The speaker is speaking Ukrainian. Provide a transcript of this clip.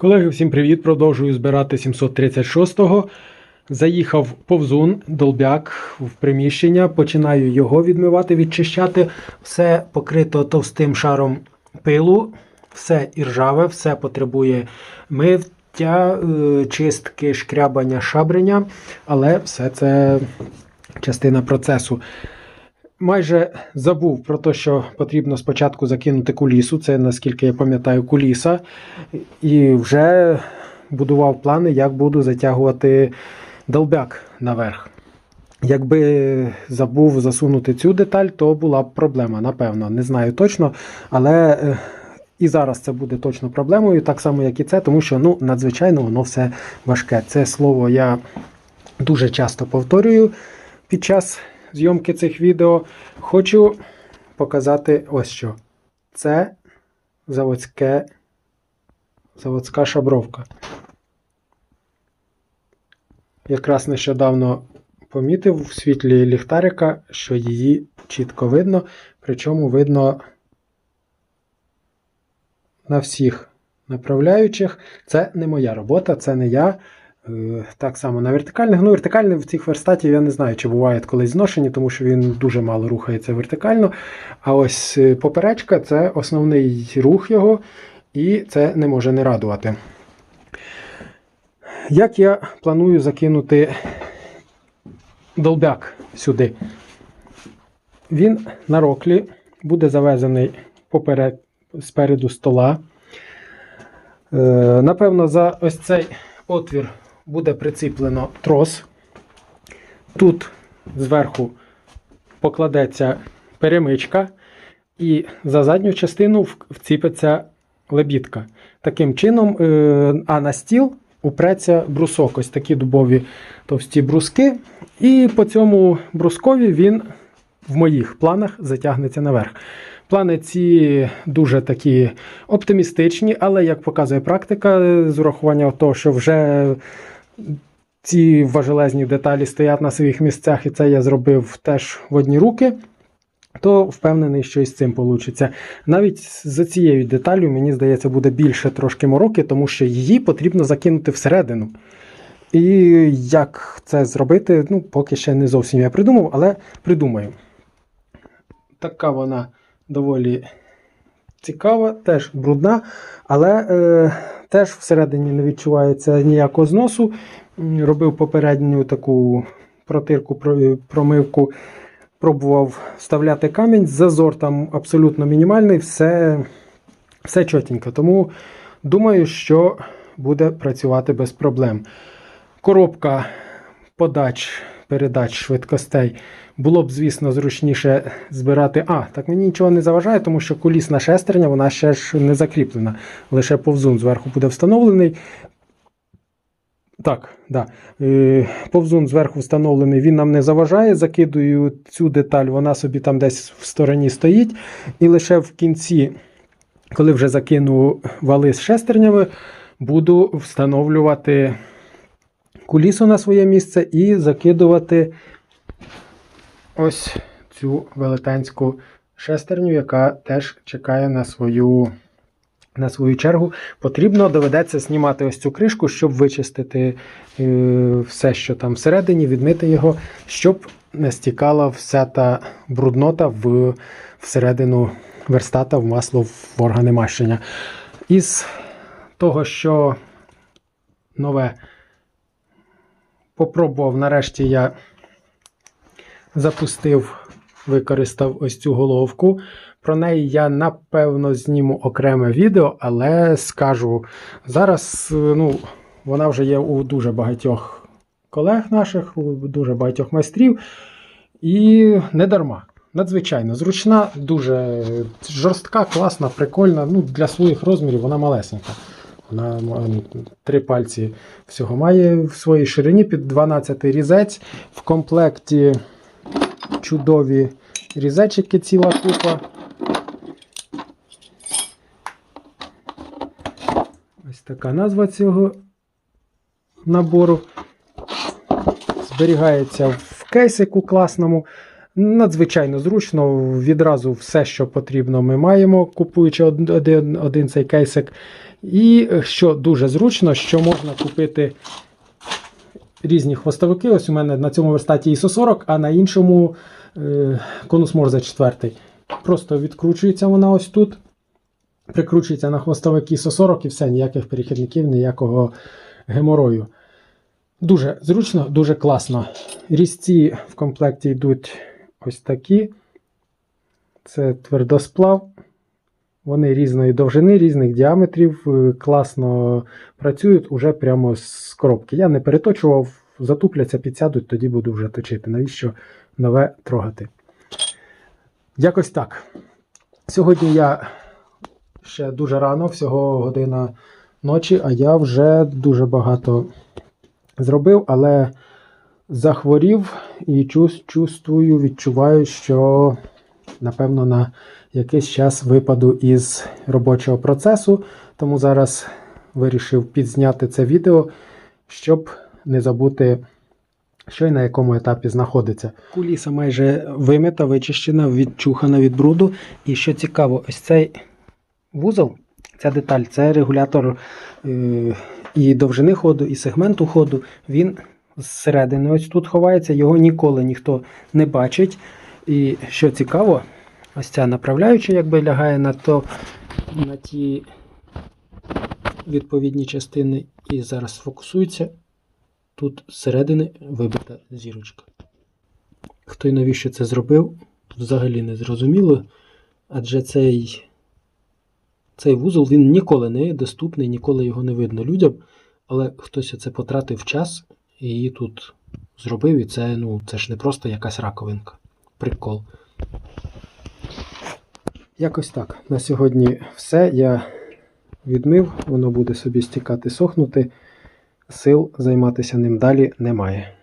Колеги, всім привіт! Продовжую збирати 736-го. Заїхав повзун, долбяк в приміщення. Починаю його відмивати, відчищати. Все покрито товстим шаром пилу, все іржаве, все потребує миття, е, чистки, шкрябання, шабрення, але все це частина процесу. Майже забув про те, що потрібно спочатку закинути кулісу. Це, наскільки я пам'ятаю, куліса. І вже будував плани, як буду затягувати долбяк наверх. Якби забув засунути цю деталь, то була б проблема, напевно. Не знаю точно. Але е, і зараз це буде точно проблемою, так само, як і це, тому що ну, надзвичайно воно все важке. Це слово я дуже часто повторюю під час зйомки цих відео. Хочу показати ось що. Це заводське, заводська шабровка. Якраз нещодавно помітив в світлі ліхтарика, що її чітко видно, причому видно на всіх направляючих. Це не моя робота, це не я. Е, Так само на вертикальних. Ну, вертикальний в цих верстатів я не знаю, чи буває колись зношені, тому що він дуже мало рухається вертикально. А ось е, поперечка це основний рух його, і це не може не радувати. Як я планую закинути долбяк сюди? Він на роклі буде завезений поперед, спереду стола. Е, Напевно, за ось цей отвір буде приціплено трос. Тут зверху покладеться перемичка, і за задню частину вціпиться лебідка. Таким чином, е, а на стіл упреться брусок, ось такі дубові товсті бруски. І по цьому брускові він в моїх планах затягнеться наверх. Плани ці дуже такі оптимістичні, але як показує практика, з урахуванням того, що вже ці важелезні деталі стоять на своїх місцях, і це я зробив теж в одні руки, то впевнений, що і з цим вийде. Навіть за цією деталлю, мені здається, буде більше трошки мороки, тому що її потрібно закинути всередину. І як це зробити, ну, поки ще не зовсім я придумав, але придумаю. Така вона доволі цікава, теж брудна, але е, теж всередині не відчувається ніякого зносу. Робив попередню таку протирку, промивку, пробував вставляти камінь. Зазор там абсолютно мінімальний, все, все чотенько. Тому думаю, що буде працювати без проблем. Коробка подач, передач швидкостей. Було б, звісно, зручніше збирати. А, так мені нічого не заважає, тому що колісна шестерня вона ще ж не закріплена. Лише повзун зверху буде встановлений. Так, да. Е, повзун зверху встановлений, він нам не заважає. Закидую цю деталь, вона собі там десь в стороні стоїть. І лише в кінці, коли вже закину вали з шестернями, буду встановлювати кулісу на своє місце і закидувати ось цю велетенську шестерню, яка теж чекає на свою, на свою чергу. Потрібно доведеться знімати ось цю кришку, щоб вичистити е, все, що там всередині, відмити його, щоб не стікала вся та бруднота в, всередину верстата в масло в органи мащення. Із того, що нове попробував, нарешті я запустив, використав ось цю головку. Про неї я напевно зніму окреме відео, але скажу зараз, ну, вона вже є у дуже багатьох колег наших, у дуже багатьох майстрів. І не дарма. Надзвичайно зручна, дуже жорстка, класна, прикольна. Ну, Для своїх розмірів вона малесенька. Вона три пальці всього має в своїй ширині під 12 різець. В комплекті чудові різечики ціла купа. Ось така назва цього набору. Зберігається в кейсику класному. Надзвичайно зручно, відразу все, що потрібно, ми маємо, купуючи один, один цей кейсик. І е, що дуже зручно, що можна купити різні хвостовики. Ось у мене на цьому верстаті ISO 40, а на іншому е, конус Морзе 4. Просто відкручується вона ось тут. Прикручується на хвостовик ISO 40 і все, ніяких перехідників, ніякого геморою. Дуже зручно, дуже класно. Різці в комплекті йдуть ось такі. Це твердосплав. Вони різної довжини, різних діаметрів, е, класно працюють уже прямо з коробки. Я не переточував, затупляться, підсядуть, тоді буду вже точити. Навіщо нове трогати? Якось так. Сьогодні я ще дуже рано, всього година ночі, а я вже дуже багато зробив, але захворів і чувствую, відчуваю, що напевно на якийсь час випаду із робочого процесу. Тому зараз вирішив підзняти це відео, щоб не забути, що і на якому етапі знаходиться. Куліса майже вимита, вичищена, відчухана від бруду. І що цікаво, ось цей вузол, ця деталь, це регулятор е, і довжини ходу, і сегменту ходу. Він зсередини ось тут ховається, його ніколи ніхто не бачить. І що цікаво, ось ця направляюча якби лягає на, то, на ті відповідні частини і зараз фокусується. Тут зсередини вибита зірочка. Хто і навіщо це зробив, взагалі не зрозуміло. Адже цей, цей вузол він ніколи не є доступний, ніколи його не видно людям. Але хтось це потратив час її тут зробив, і це, ну, це ж не просто якась раковинка. Прикол. Якось так. На сьогодні все. Я відмив, воно буде собі стікати, сохнути. Сил займатися ним далі немає.